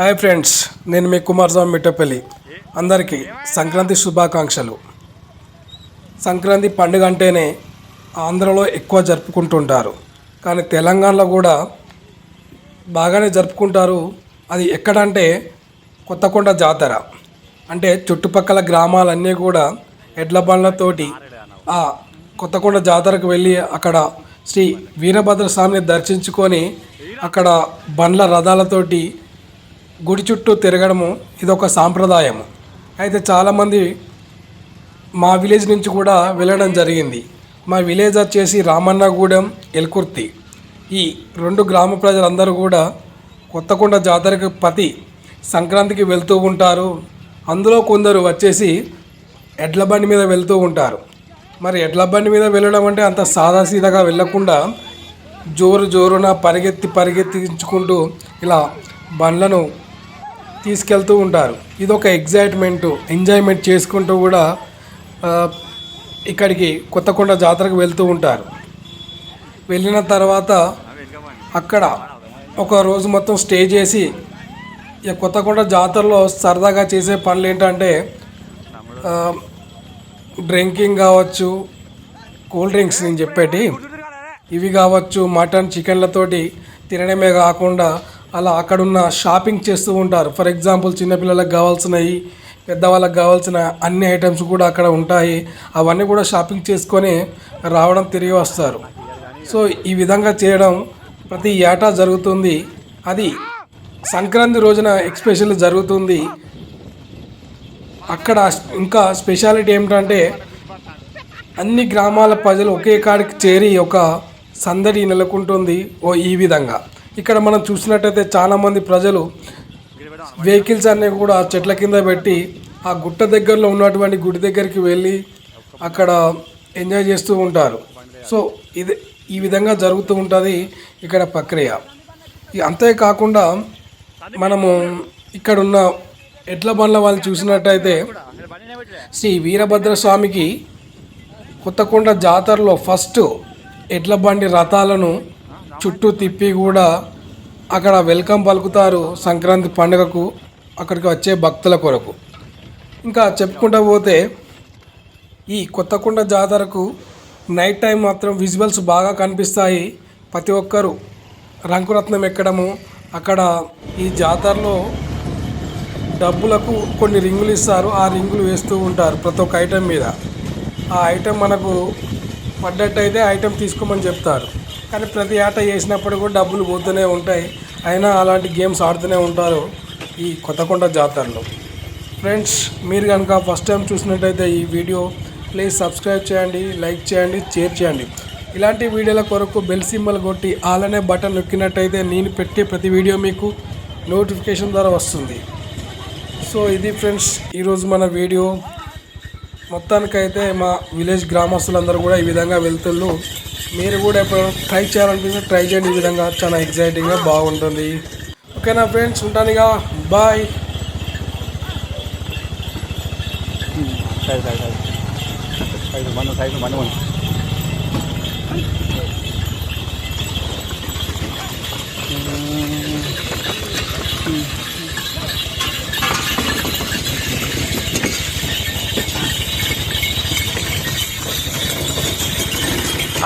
Hi friends నేను మీ కుమారస్వామి మిట్టపల్లి. అందరికీ సంక్రాంతి శుభాకాంక్షలు. సంక్రాంతి పండుగ అంటేనే ఆంధ్రలో ఎక్కువ జరుపుకుంటుంటారు. కానీ తెలంగాణలో కూడా బాగానే జరుపుకుంటారు. అది ఎక్కడంటే కొత్తకొండ జాతర. అంటే చుట్టుపక్కల గ్రామాలన్నీ కూడా ఎడ్ల బండ్లతోటి ఆ కొత్తకొండ జాతరకు వెళ్ళి అక్కడ శ్రీ వీరభద్ర స్వామిని దర్శించుకొని అక్కడ బండ్ల రథాలతోటి గుడి చుట్టూ తిరగడము ఇది ఒక సాంప్రదాయం అయితే చాలామంది మా విలేజ్ నుంచి కూడా వెళ్ళడం జరిగింది. మా విలేజ్ వచ్చేసి రామన్నగూడెం ఎల్కుర్తి. ఈ రెండు గ్రామ ప్రజలందరూ కూడా కొత్తకొండ జాతరకు ప్రతి సంక్రాంతికి వెళ్తూ ఉంటారు. అందులో కొందరు వచ్చేసి ఎడ్ల బండి మీద వెళ్తూ ఉంటారు. మరి ఎడ్ల బండి మీద వెళ్ళడం అంటే అంత సాదాసీదాగా వెళ్ళకుండా జోరు జోరున పరిగెత్తి పరిగెత్తించుకుంటూ ఇలా బండ్లను తీసుకెళ్తూ ఉంటారు. ఇది ఒక ఎగ్జైట్మెంట్ ఎంజాయ్మెంట్ చేసుకుంటూ కూడా ఇక్కడికి కొత్తకొండ జాతరకు వెళ్తూ ఉంటారు. వెళ్ళిన తర్వాత అక్కడ ఒక రోజు మొత్తం స్టే చేసి ఇక కొత్తకొండ జాతరలో సరదాగా చేసే పనులు ఏంటంటే డ్రింకింగ్ కావచ్చు కూల్ డ్రింక్స్ నేను చెప్పేటి ఇవి కావచ్చు మటన్ చికెన్లతోటి తినడమే కాకుండా అలా అక్కడున్న షాపింగ్ చేస్తూ ఉంటారు. ఫర్ ఎగ్జాంపుల్ చిన్నపిల్లలకు కావాల్సినవి పెద్దవాళ్ళకి కావాల్సిన అన్ని ఐటమ్స్ కూడా అక్కడ ఉంటాయి. అవన్నీ కూడా షాపింగ్ చేసుకొని రావడం తిరిగి వస్తారు. సో ఈ విధంగా చేయడం ప్రతి ఏటా జరుగుతుంది. అది సంక్రాంతి రోజున ఎక్స్పెషల్ జరుగుతుంది. అక్కడ ఇంకా స్పెషాలిటీ ఏమిటంటే అన్ని గ్రామాల ప్రజలు ఒకే కాడికి చేరి ఒక సందడి నెలకొంటుంది. ఓ ఈ విధంగా. ఇక్కడ మనం చూసినట్టయితే చాలామంది ప్రజలు వెహికల్స్ అన్నీ కూడా చెట్ల కింద పెట్టి ఆ గుట్ట దగ్గరలో ఉన్నటువంటి గుడి దగ్గరికి వెళ్ళి అక్కడ ఎంజాయ్ చేస్తూ ఉంటారు. సో ఇది ఈ విధంగా జరుగుతూ ఉంటుంది ఇక్కడ ప్రక్రియ. అంతేకాకుండా మనము ఇక్కడ ఉన్న ఎడ్ల బండ్ల వాళ్ళు చూసినట్టయితే శ్రీ వీరభద్ర స్వామికి కొత్తకొండ జాతరలో ఫస్ట్ ఎడ్ల బండి రథాలను చుట్టూ తిప్పి కూడా అక్కడ వెల్కమ్ పలుకుతారు సంక్రాంతి పండుగకు అక్కడికి వచ్చే భక్తుల కొరకు. ఇంకా చెప్పుకుంటూ పోతే ఈ కొత్తకొండ జాతరకు నైట్ టైం మాత్రం విజువల్స్ బాగా కనిపిస్తాయి. ప్రతి ఒక్కరు రంకురత్నం ఎక్కడము అక్కడ ఈ జాతరలో డబ్బులకు కొన్ని రింగులు ఇస్తారు ఆ రింగులు వేస్తూ ఉంటారు ప్రతి ఒక్క ఐటెం మీద. ఆ ఐటెం మనకు పడ్డట్టయితే ఐటెం తీసుకోమని చెప్తారు. కానీ ప్రతి ఆట వేసినప్పుడు కూడా డబ్బులు పోతూనే ఉంటాయి. అయినా అలాంటి గేమ్స్ ఆడుతూనే ఉంటారు ఈ కొత్తకొండ జాతరలో. ఫ్రెండ్స్ మీరు కనుక ఫస్ట్ టైం చూసినట్టయితే ఈ వీడియో ప్లీజ్ సబ్స్క్రైబ్ చేయండి లైక్ చేయండి షేర్ చేయండి. ఇలాంటి వీడియోల కొరకు బెల్ సింబల్ కొట్టి అలానే బటన్ నొక్కినట్టయితే నేను పెట్టే ప్రతి వీడియో మీకు నోటిఫికేషన్ ద్వారా వస్తుంది. సో ఇది ఫ్రెండ్స్ ఈరోజు మన వీడియో. మొత్తానికైతే మా విలేజ్ గ్రామస్తులందరూ కూడా ఈ విధంగా వెళ్తుళ్ళు మీరు కూడా ఎప్పుడైనా ట్రై చేయాలనిపిస్తే ట్రై చేయండి ఈ విధంగా చాలా ఎగ్జైటింగ్గా బాగుంటుంది ఓకేనా friends ఉంటానుగా bye side side side side మన సైడ్ మన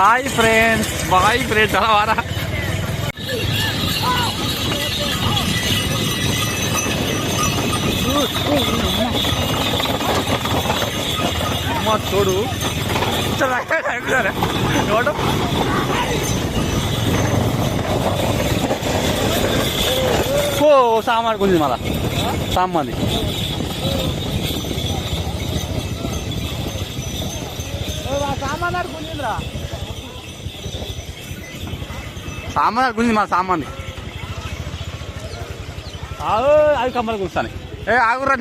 హాయ్ ఫ్రెండ్స్ బాయ్ ఫ్రెండ్స్ అలా వారా అమ్మ చూడు చూడు ఓ సామాన్ కొంచెం మళ్ళా. సామాన్ది సామాన్ గుంజి మా సామాన్ది అది కమ్మలు కూర్చాను. ఏ ఆగురా